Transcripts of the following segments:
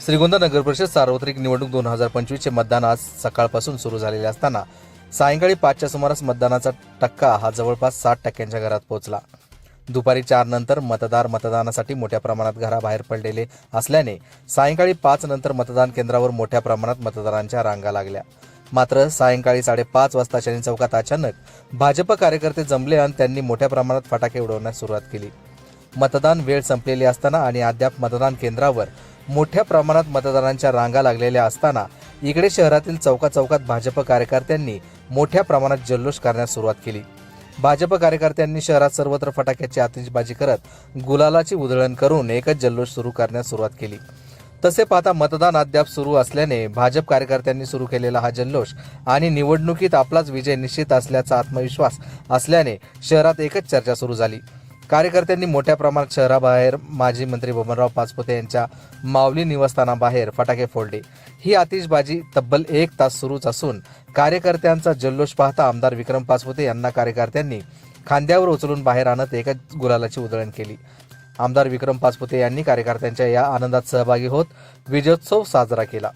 श्रीगोंदा नगर परिषद सार्वत्रिक निवडणूक दोन हजार पंचवीसचे मतदान आज सकाळपासून सुरू झालेले असताना सायंकाळी पाचच्या सुमारास मतदानाचा टक्का हा जवळपास साठ टक्क्यांच्या घरात पोहोचला. दुपारी चार नंतर मतदार मतदानासाठी मोठ्या प्रमाणात घराबाहेर पडलेले असल्याने सायंकाळी पाच नंतर मतदान केंद्रावर मोठ्या प्रमाणात मतदारांच्या रांगा लागल्या. मात्र सायंकाळी साडेपाच वाजता शनी चौकात अचानक भाजप कार्यकर्ते जमले आणि त्यांनी मोठ्या प्रमाणात फटाके उडवण्यास सुरुवात केली. मतदान वेळ संपलेली असताना आणि अद्याप मतदान केंद्रावर मोठ्या प्रमाणात मतदारांच्या रांगा लागलेल्या असताना इकडे शहरातील चौका चौकात भाजप कार्यकर्त्यांनी मोठ्या प्रमाणात जल्लोष करण्यास सुरुवात केली. भाजप कार्यकर्त्यांनी शहरात सर्वत्र फटाक्याची आतिषबाजी करत गुलालाची उधळण करून एकच जल्लोष सुरू करण्यास सुरुवात केली. तसे पाहता मतदान अद्याप सुरू असल्याने भाजप कार्यकर्त्यांनी सुरू केलेला हा जल्लोष आणि निवडणुकीत आपलाच विजय निश्चित असल्याचा आत्मविश्वास असल्याने शहरात एकच चर्चा सुरू झाली. कार्यकर्त्यांनी मोठ्या प्रमाणात शहराबाहेर माजी मंत्री बबनराव पाचपुते यांच्या माऊली निवासस्थानाबाहेर फटाके फोडले. ही आतिषबाजी तब्बल एक तास सुरूच असून कार्यकर्त्यांचा जल्लोष पाहता आमदार विक्रम पाचपुते यांना कार्यकर्त्यांनी खांद्यावर उचलून बाहेर आणत एकाच गुलालाची उधळण केली. आमदार विक्रम पाचपुते यांनी कार्यकर्त्यांच्या या आनंदात सहभागी होत विजयोत्सव साजरा केला.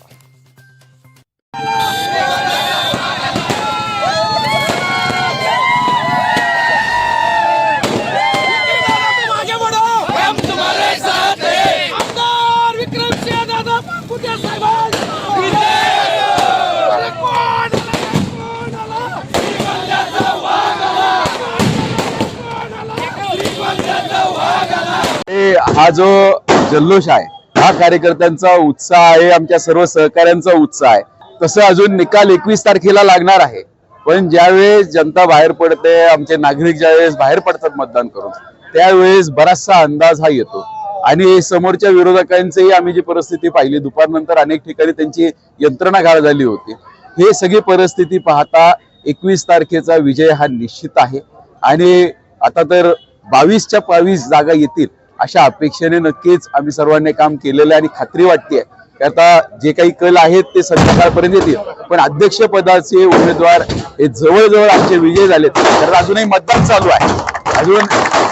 हा जो जल्लोष आहे हा कार्यकर्त्यांचा उत्साह आहे आमच्या सर्व सहकाऱ्यांचा उत्साह आहे. तसं अजून निकाल एकवीस तारखेला लागणार आहे. पण ज्यावेळेस जनता बाहेर पडते आमचे नागरिक ज्यावेळेस बाहेर पडतात मतदान करून त्यावेळेस बराचसा अंदाज हा येतो. आणि समोरच्या विरोधकांचीही आम्ही जी परिस्थिती पाहिली दुपारनंतर अनेक ठिकाणी त्यांची यंत्रणा घाळ झाली होती. हे सगळी परिस्थिती पाहता एकवीस तारखेचा विजय हा निश्चित आहे. आणि आता तर बावीसच्या बावीस जागा येतील. अशा अपेक्षेने नक्कीच आम्ही सर्वांनी काम केलेलं आहे आणि खात्री वाटते आता जे काही कल आहेत ते संध्याकाळपर्यंत येतील. पण अध्यक्षपदाचे उमेदवार हे जवळजवळ आमचे विजय झालेत. तर अजूनही मतदान चालू आहे. अजून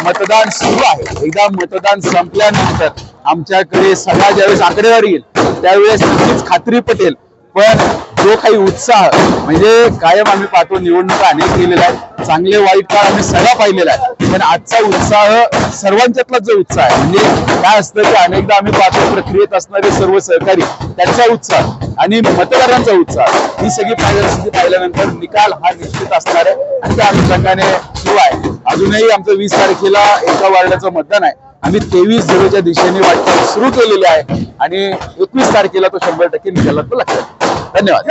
मतदान सुरू आहे. एकदा मतदान संपल्यानंतर आमच्याकडे सगळा ज्यावेळेस आकडेवारी येईल त्यावेळेस नक्कीच खात्री पटेल. पण जो काही उत्साह म्हणजे कायम आम्ही पाहतो निवडणुका अनेक केलेल्या आहेत. चांगले वाईट काळ आम्ही सगळा पाहिलेला आहे. पण आजचा उत्साह सर्वांच्यातला जो उत्साह आहे म्हणजे काय असतं की अनेकदा आम्ही पाहतो प्रक्रियेत असणारे सर्व सहकारी त्यांचा उत्साह आणि मतदारांचा उत्साह ही सगळी पाहिजे पाहिल्यानंतर निकाल हा निश्चित असणार आहे. आणि त्या अनुषंगाने शिवाय अजूनही आमचं वीस तारखेला एका वार्डाचं मतदान आहे. आम्ही तेवीस जुलैच्या दिशेने वाटचाल सुरू केलेली आहे. आणि एकवीस तारखेला तो शंभर टक्के निकालात लागतो धन्यवाद.